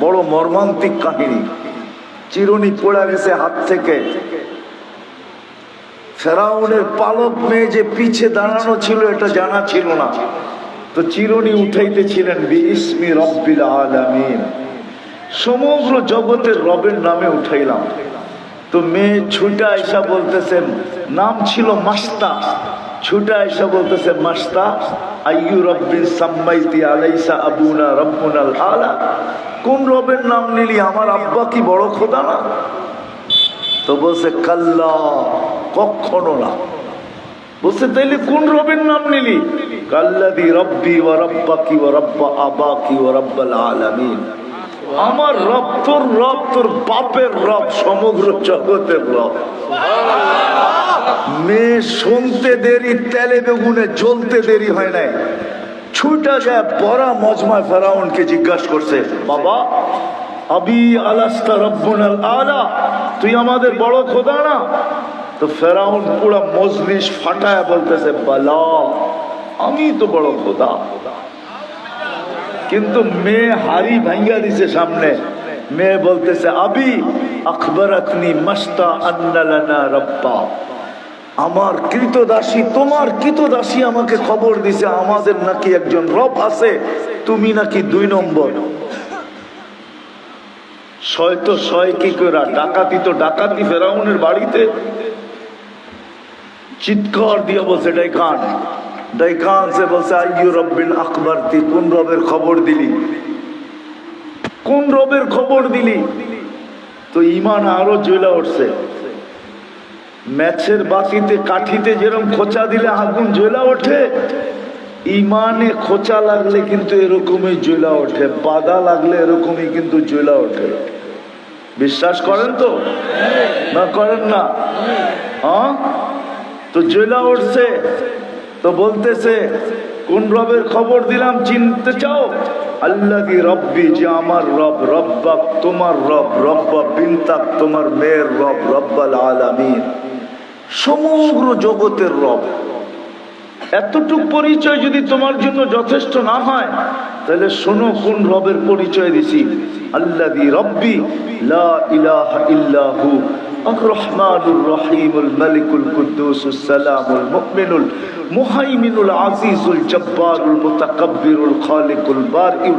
বড় মর্মান্তিক কাহিনী। চিরুনি পড়ে গেছে হাত থেকে। ফেরাউনের পালক মেয়ে যে পিছে দাঁড়ানো ছিল, এটা জানা ছিল না। তো চিরুনি উঠাইতেছিলেন আলামিন। সমগ্র জগতের রবের নামে উঠাইলাম। তো মেয়ে ছুটা এসা বলতেছেন, নাম ছিল মাস্তা। ছুটা এসা বলতেছে মাস্তা। আইয়ু রব্বিন সাম্মাইতি আলাইসা আবুনা রব্বুনাল আলা। কোন রবের নাম নিলি আমার আব্বা কি বড় খোদা না? তো বলছে, কাল্লা, কখনো না। বলছে, তাইলে কোন রবের নাম নিলি? কাল্লাদি রব্বি ও রব্বাকি ও রব্বা আবাকি ও রব্বাল আলামিন। আমার রব তোর রব, তোর বাপের রব, সমগ্র জগতের রব। মেয়ে শুনতে দেরি, তেলে বেগুনে জ্বলতে দেরি হয় নাই। ছুটা যায় পরা মজমায় ফেরাউনকে জিজ্ঞাসা করছে, বাবা, আবি আলাস্তা রব্বুনাল আলা, তুই আমাদের বড় খোদা না? তো ফেরাউন পুরা মজলিস ফাটায় বলতেছে, বালা, আমি তো বড় খোদা। কিন্তু মেয়ে হারি ভাঙ্গা দিছে সামনে। মেয়ে বলতেছে, আবি আকবর আকনি মস্তা আন্নালানা রব্বা। আমার কৃতদাসী, তোমার কৃতদাসী আমাকে খবর দিছে, আমাদের নাকি একজন রব আছে, তুমি নাকি দুই নম্বর। ছয় তো ছয় কি করে ডাকাতি তো ডাকাতি, ফেরাউনের বাড়িতে। চিৎকার দিয়ে বলছে, ডাইকান ডাইকান সে বলছে, আইয়ু রব্বিন আকবর তুই কোন রবের খবর দিলি? কোন রবের খবর দিলি? তো ইমান আরও জ্বলা উঠছে। ম্যাচের বাতিতে, কাঠিতে যেরকম খোঁচা দিলে আগুন জ্বলা ওঠে, ইমানে খোঁচা লাগলে কিন্তু এরকমই জ্বলা ওঠে, বাধা লাগলে এরকমই কিন্তু জ্বলা ওঠে। বিশ্বাস করেন তো? না করেন না? হ্যাঁ তো জ্বলা উঠছে। তো বলতেছে, কোন রবের খবর দিলাম, চিনতে চাও? আল্লাহ রব্বি যে আমার রব, রব্বাক তোমার রব, রব্বা বিনতাক তোমার মেয়ের রব, রব্বাল আলামিন। সমগ্র জগতের রব। এতটুক পরিচয় যদি তোমার জন্য যথেষ্ট না হয়, তাহলে শোনো কোন রবের পরিচয় দিছি। আল্লাহ রব্বি ইল্লাহু الرحمن الرحيم الملك القدوس السلام المؤمن المهيمن العزيز الجبار المتكبر الخالق البارئ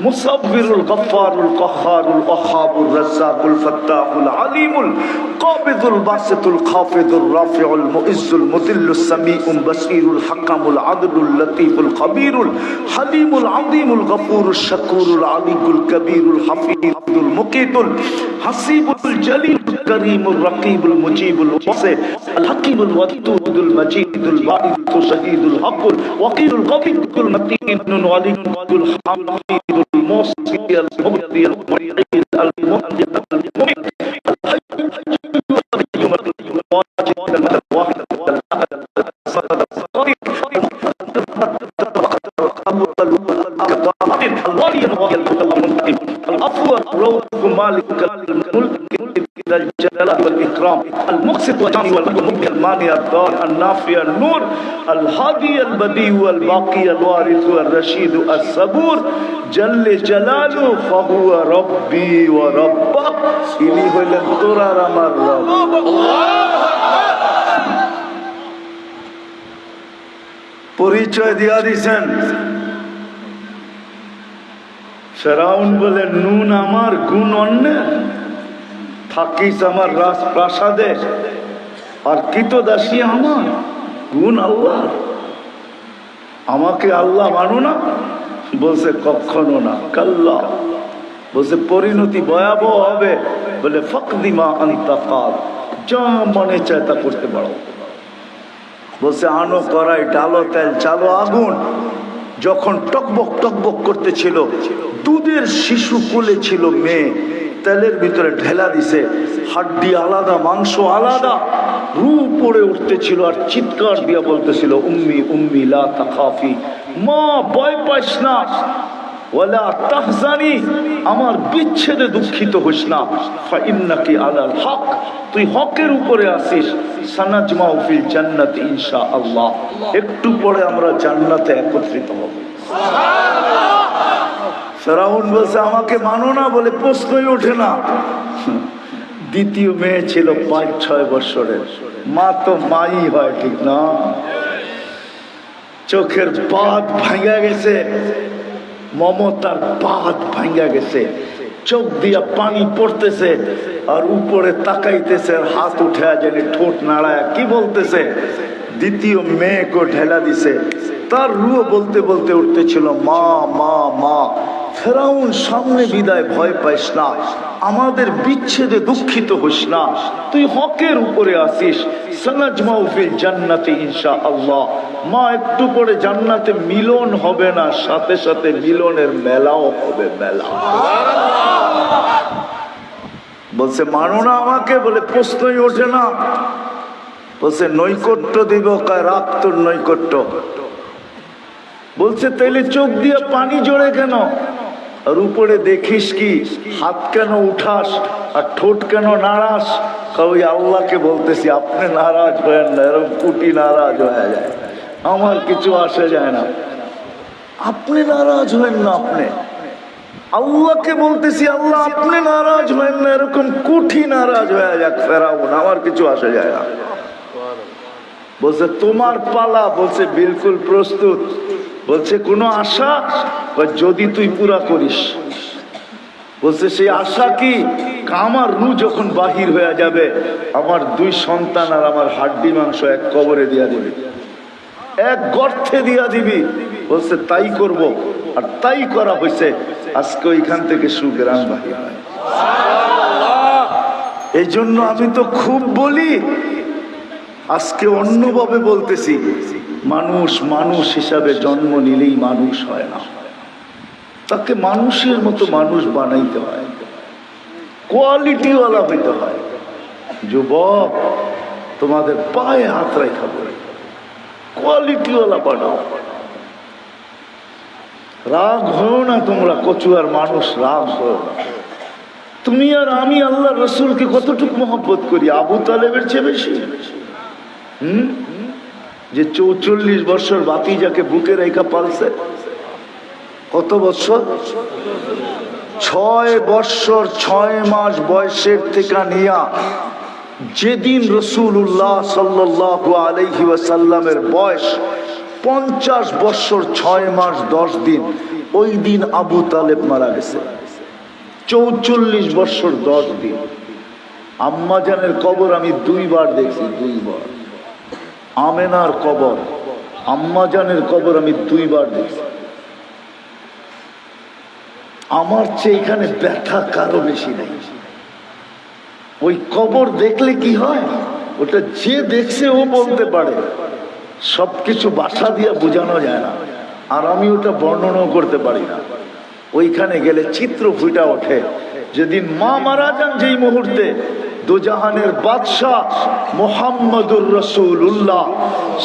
المصبر الغفار القهار الوهاب الرزاق الفتاح العليم القابض الباسط الخافض الرافع المؤز المذل السميع البصير الحكم العدل اللطيف الخبير الحليم العظيم الغفور الشكور العلي الكبير الحفيظ المقيت الحسيب الجليل الكريم الرقيب المجيب الواسع الحكيم الودود المجيد البعيد شهيد الحق الوقيل القوي المتين الولي الحميد الموصي المبدي المعيد المؤمن المؤمن الحي الواجد الواحد الجلال والإكرام المقسط والجاني والملك المانع الدار النافع النور الهادي البديع الباقي الوارث الرشيد الصبور جل جلاله فهو ربي وربك ইনি হইলেন তোরার আমার রব পরিচয় দিয়া দিছেন ফেরাউন বলে নুন আমার গুণ অন্যের থাকিস আমার রাজ প্রাসাদে। আর দাসী আমার, গুণ আল্লাহ আমাকে আল্লাহ মানো না? বলছে, কখনো না, কাল্লা। বলছে, পরিণতি ভয়াবহ হবে। বলে ফকদিমা আন্তাকাল যা মনে চায় তা করতে পারো। বলছে, আনো করাই ডালো, তেল, চালো, আগুন। যখন টকবক টকবক করতেছিল, দুধের শিশু কোলে ছিল মেয়ে। তেলের ভিতরে ঢেলা দিছে, হাড্ডি আলাদা, মাংস আলাদা। রু পড়ে উঠতেছিল আর চিৎকার দিয়া বলতেছিল, উম্মি উম্মি, লা তাখাফি, মা, ভয় পাইস না। ওয়ালা তাহজানি, আমার বিচ্ছেদে দুঃখিত হোস না। ফাইন্নাকি আলাল হক, তুই হকের উপরে আসিস সানাজমাউ ফিল জান্নাত ইনশাআল্লাহ। একটু পরে আমরা জান্নাতে একত্রিত হব। রাহুল বলছে, আমাকে মানো না বলে প্রশ্নই ওঠে না। দ্বিতীয় মেয়ে ছিল পাঁচ, ছয় বছরের মা তো মাই হয়, ঠিক না? চোখের পাত ভাঙ্গা গেছে। মমতার পাত ভাঙ্গা গেছে। চোখ দিয়া পানি পড়তেছে আর উপরে তাকাইতেছে আর হাত উঠে জানি ঠোঁট নাড়ায়। কি বলতেছে? দ্বিতীয় মেয়েকে ঢেলা দিছে। তার রুও বলতে বলতে উঠতেছিল, মা মা মা। ফেরাউন, সামনে বিদায় ভয় পাইস না। আমাদের বিচ্ছেদে দুঃখিত হইস না। তুই হকের উপরে আসিস। সনাজমাউ ফিল জান্নাতে ইনশা আল্লাহ মা, একটু পরে জান্নাতে মিলন হবে না, সাথে সাথে মিলনের মেলাও হবে, মেলা। বলছে, মানো না আমাকে? বলে, প্রশ্নই ওঠে না। বলছে, নৈকট্য দিব কায় রাখ তোর নৈকট্য। বলছে তাইলে চোখ দিয়ে পানি জোরে কেন? আর উপরে দেখিস কি, হাত কেন উঠাস আর ঠোঁট কেন নাড়াস? ওই আল্লাহকে বলতেছি, আপনি নারাজ হয়েন না, এরকম কুটি নারাজ হয়ে যায়। আমার কিছু আসে যায় না। আপনি নারাজ হয়েন না আপনি। আল্লাহকে বলতেছি, আল্লাহ, আপনি নারাজ হয়েন না, এরকম কুঠি নারাজ হয়ে যাক ফেরাউন, আমার কিছু আসে যায় না। বলছে, তোমার পালা, বলছে, বিলকুল প্রস্তুত। বলছে, কোনো আশা? যদি তুই পুরা করিস। বলছে, সেই আশা কি? আমার রু যখন বাহির হয়ে যাবে, আমার দুই সন্তান আর আমার হাড্ডি মাংস এক কবরে দিয়া দিবি। এক গর্থে দিয়া দিবি। বলছে, তাই করব। আর তাই করা হয়েছে আজকে ওইখান থেকে সুগ্রাম বাহির হয়। এই জন্য আমি তো খুব বলি, আজকে অন্যভাবে বলতেছি। মানুষ মানুষ হিসাবে জন্ম নিলেই মানুষ হয় না। তাকে মানুষের মতো মানুষ বানাইতে হয়। কোয়ালিটিওয়ালা হইতে হয়। যুবক, তোমাদের পায়ে হাত রেখা বলে। কোয়ালিটিওয়ালা বানাও। রাগ হয়েও না তোমরা, কচুয়ার মানুষ, রাগ হয়েও না। তুমি আর আমি আল্লাহ রসুলকে কতটুকু মহব্বত করি? আবু তালেবের চেয়ে বেশি। হুম? যে চৌচল্লিশ বছর বাতি যাকে বুকে রেখা পালছে, কত বছর? ছয় বৎসর ছয় মাস বয়সের থেকে নিয়া যেদিন সাল্লাহ আলহি ওয়াসাল্লামের বয়স পঞ্চাশ বৎসর ছয় মাস, দশ দিন, ওই দিন আবু তালেব মারা গেছে। চৌচল্লিশ বৎসর দশ দিন। আম্মাজানের কবর আমি দুইবার দেখছি, দুইবার। আমেনার কবর, আম্মাজানের কবর আমি দুইবার দেখছি। আমার চেয়ে এখানে ব্যথা কারও বেশি নেই। ওই কবর দেখলে কি হয়? ওটা যে দেখছে ও বলতে পারে। সবকিছু বাসা দিয়ে বোঝানো যায় না। আর আমি ওটা বর্ণনাও করতে পারি না। ওইখানে গেলে চিত্র ফুটা ওঠে। যেদিন মা মারা যান যেই মুহূর্তে দুজাহানের বাদশাহ মোহাম্মদুর রসুল্লাহ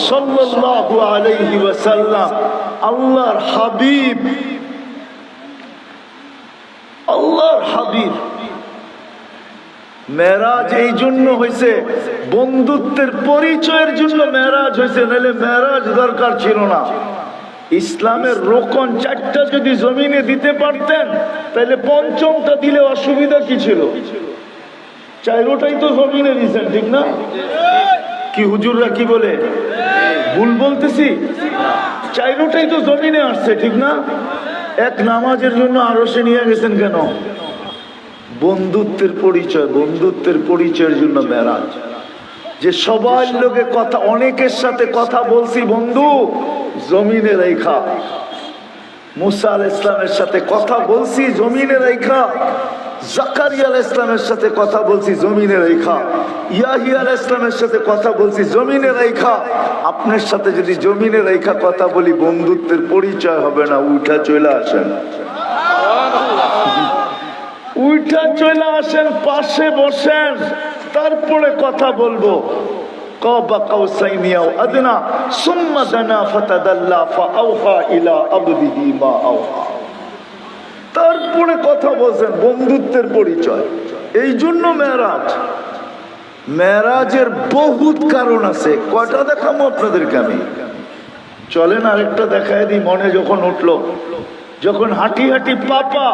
সাল্লাল্লাহু আলাইহি ওয়াসাল্লাম, আল্লাহর হাবিব আল্লাহর হাবিব। মেরাজ এই জন্য হয়েছে, বন্ধুত্বের পরিচয়ের জন্য মেরাজ হয়েছে, নাহলে মেরাজ দরকার ছিল না। ইসলামের রোকন চারটা যদি জমিনে দিতে পারতেন, তাহলে পঞ্চমটা দিলে অসুবিধা কি ছিল? চাইরোটাই তো জমিনে দিয়েছেন ঠিক না? কি হুজুররা কি বলে? ভুল বলতেছি? চাইরোটাই তো জমিনে আসছে, ঠিক না? এক নামাজের জন্য আরও সে নিয়ে গেছেন কেন? বন্ধুত্বের পরিচয়, বন্ধুত্বের পরিচয়ের জন্য মেরাজ। যে সবার লোকে কথা, অনেকের সাথে কথা বলছি, বন্ধু, জমিনে রেখা মুসা আল ইসলামের সাথে কথা বলছি, জমিনে রেখা জাকারিয়া আল ইসলামের সাথে কথা বলছি জমিনে রেখা ইয়াহিয়া আল ইসলামের সাথে কথা বলছি জমিনে রেখা আপনার সাথে যদি জমিনে রেখা কথা বলি বন্ধুত্বের পরিচয় হবে না উঠা চলে আসেন উঠা চলে আসেন পাশে বসেন তারপরে কথা বলবো قاب قوسين او ادنى ثم دنا فتدلى فاوحى الى عبده ما اوحى তারপরে কথা বলছেন বন্ধুত্বের পরিচয়। এই জন্য মেরাজ মেরাজের বহুত কারণ আছে। কয়টা দেখাবো আপনাদেরকে আমি? চলেন আরেকটা দেখায় দিই, মনে যখন উঠল। যখন হাঁটি হাঁটি পাপা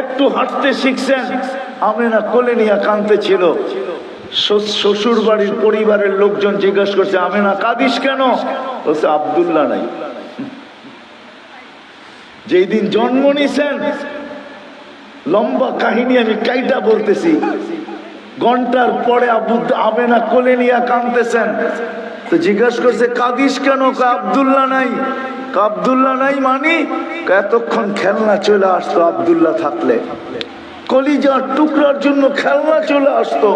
একটু হাঁটতে শিখছেন আমি না কোলে নিয়ে কানতে ছিল। শ্বশুর বাড়ির পরিবারের লোকজন জিজ্ঞাসা করছে আমি না কাঁদিস কেন? বলছে, আবদুল্লাহ নাই। যেই দিন জন্ম নিছেন, লম্বা কাহিনী আমি কাইটা বলতেছি। ঘণ্টার পরে আবু আমেনা কোলে নিয়ে কাঁদতেছেন। তো জিজ্ঞাসা করছে, কাদিস কেন? কা আবদুল্লাহ নাই। কা আবদুল্লাহ নাই মানি? এতক্ষণ খেলনা চলে আসতো আবদুল্লাহ থাকলে। কলিজার টুকরার জন্য খেলনা চলে আসতো।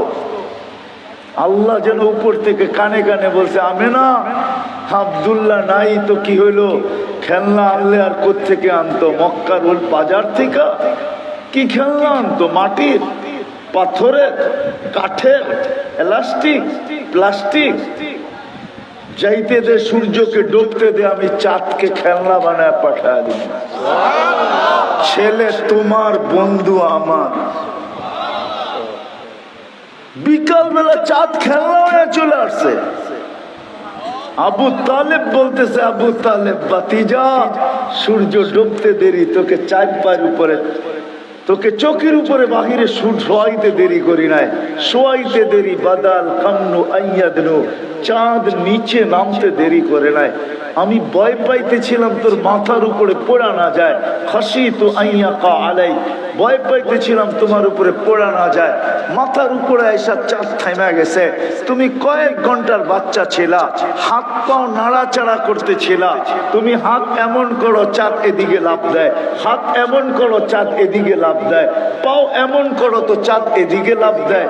আল্লাহ যেন উপর থেকে কানে কানে বলছে, আমেনা, আবদুল্লাহ নাই তো কি হইল? খেলনা আনলে আর থেকে আনতো? মক্কার ওল বাজার থেকে? কি খেলনা আনতো? মাটির? পাথরের? কাঠের? এলাস্টিক? প্লাস্টিক? যাইতে দে সূর্যকে, ডুবতে দে, আমি চাঁদকে খেলনা বানায় পাঠায় দিব ছেলে, তোমার বন্ধু আমার। বিকাল বেলা চাঁদ খেলনা হয়ে চলে আসছে। আবু তালেব বলতেছে, আবু তালেব বাতিজা সূর্য ডুবতে দেরি, তোকে চাঁদ পায়ের উপরে, তোকে চোখের উপরে বাহিরে শোয়াইতে দেরি করি নাই। শোয়াইতে দেরি, বাদাল কান্নু আইয়াদনু, চাঁদ নিচে নামতে দেরি করে নাই। আমি ভয় পাইতেছিলাম, তোর মাথার উপরে পড়া না যায়। খাসি তো আইয়া কা আলাই ভয় পাইতেছিলাম তোমার উপরে পড়া না যায়। মাথার উপরে এসা চাঁদ থাইমা গেছে। তুমি কয়েক ঘণ্টার বাচ্চা ছিলা, হাত পাও নাড়াচাড়া করতেছিলা। তুমি হাত এমন করো, চাঁদ এদিকে লাভ দেয়। হাত এমন করো, চাঁদ এদিকে লাভ দেয়। পাও এমন করো তো চাঁদ এদিকে লাভ দেয়।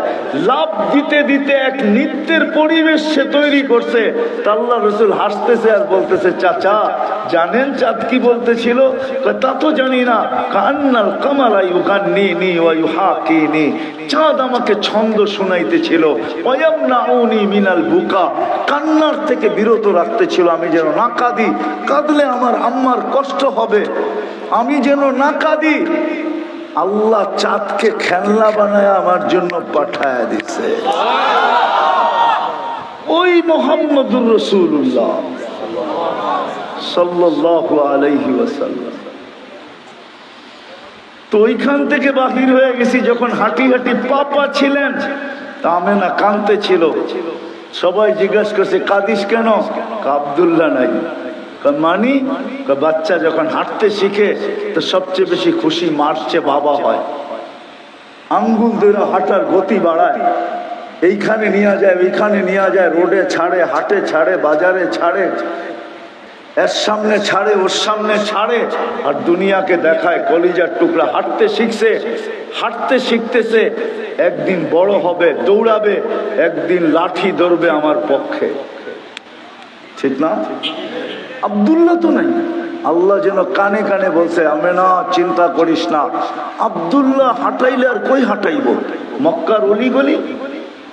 লাভ দিতে দিতে এক নৃত্যের পরিবেশ সে তৈরি করছে। তা আল্লাহ রসুল হাসতেছে আর বলতেছে, চাচা জানেন চাঁদ কি বলতেছিল? তা তো জানি না। কান্নাল কামালা ইউ গান্নি নি ওয়াইউ হাকি নি চাঁদ আমাকে ছন্দ শুনাইতেছিল। ওয়ামনাউনি মিনাল বুকা। কান্নার থেকে বিরত রাখতেছিল আমি যেন না কাঁদি। কাঁদলে আমার আম্মার কষ্ট হবে। আমি যেন না কাঁদি। আল্লাহ চাঁদকে খেলনা বানায় আমার জন্য পাঠায় দিছে। ওই মোহাম্মদুর রসুল্লাহ সাল্লাল্লাহু আলাইহি ওয়াসাল্লাম। তো ওইখান থেকে বাহির হয়ে গেছি, যখন হাঁটি হাঁটি পাপা ছিলেন তা আমেনা কানতে ছিল। সবাই জিজ্ঞাসা করছে, কাদিস কেন? আবদুল্লাহ নাই। মানি? বাচ্চা যখন হাঁটতে শিখে, তো সবচেয়ে বেশি খুশি মারছে বাবা হয়। আঙ্গুল ধরে হাঁটার গতি বাড়ায়। এইখানে নিয়ে যায়, ওইখানে নিয়ে যায়, রোডে ছাড়ে, হাটে ছাড়ে, বাজারে ছাড়ে। এর সামনে ছাড়ে, ওর সামনে ছাড়ে, আর দুনিয়াকে দেখায় কলিজার টুকরা। হাঁটতে শিখছে, হাঁটতে শিখতেছে, একদিন বড় হবে, দৌড়াবে, একদিন লাঠি ধরবে আমার পক্ষে। ঠিক না? আবদুল্লাহ তো নাই। আল্লাহ যেন কানে কানে বলছে আমি না, চিন্তা করিস না। আবদুল্লাহ হাঁটাইলে আর কই হাঁটাইব? মক্কার অলি গলি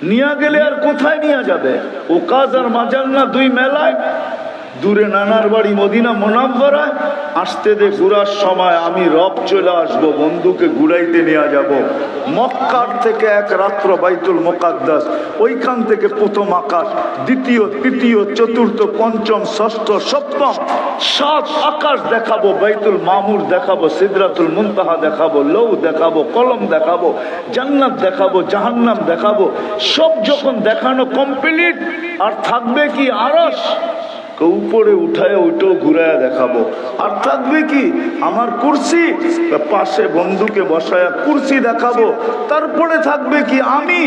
নিয়ে গেলে আর কোথায় নিয়ে যাবে? ও কাজ আর মাজার না দুই মেলায়? দূরে নানার বাড়ি মদিনা মোনাব্বরায় আসতে দে ঘুরার সময় আমি রব চলে আসব, বন্ধুকে ঘুরাইতে নিয়ে যাব। মক্কার থেকে এক রাত্র বাইতুল মোকাদ্দাস, ওইখান থেকে প্রথম আকাশ, দ্বিতীয়, তৃতীয়, চতুর্থ, পঞ্চম, ষষ্ঠ, সপ্তম, সাত আকাশ দেখাবো, বাইতুল মামুর দেখাবো, সিদরাতুল মুনতাহা দেখাবো লৌ দেখাবো, কলম দেখাবো, জান্নাত দেখাবো, জাহান্নাম দেখাবো, সব যখন দেখানো কমপ্লিট আর থাকবে কি আরস উপরে উঠায় ওইটাও ঘুরায় দেখাবো। আর থাকবে কি? আমার কুর্সি, পাশে বন্ধুকে বসায়া কুর্সি দেখাবো। তারপরে থাকবে কি? আমি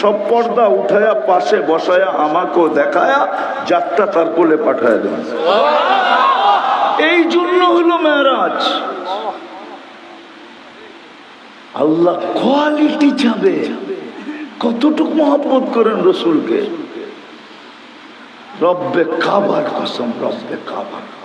সব পর্দা উঠায়া, পাশে বসায়া, আমাকেও দেখায়া, যাত্রা তার কোলে পাঠায় দেব। এই জন্য হলো মেয়ারাজ। আল্লাহ কোয়ালিটি যাবে কতটুকু মহব্বত করেন রসুলকে? রব্বে কাবার কসম রব্বে কাবার।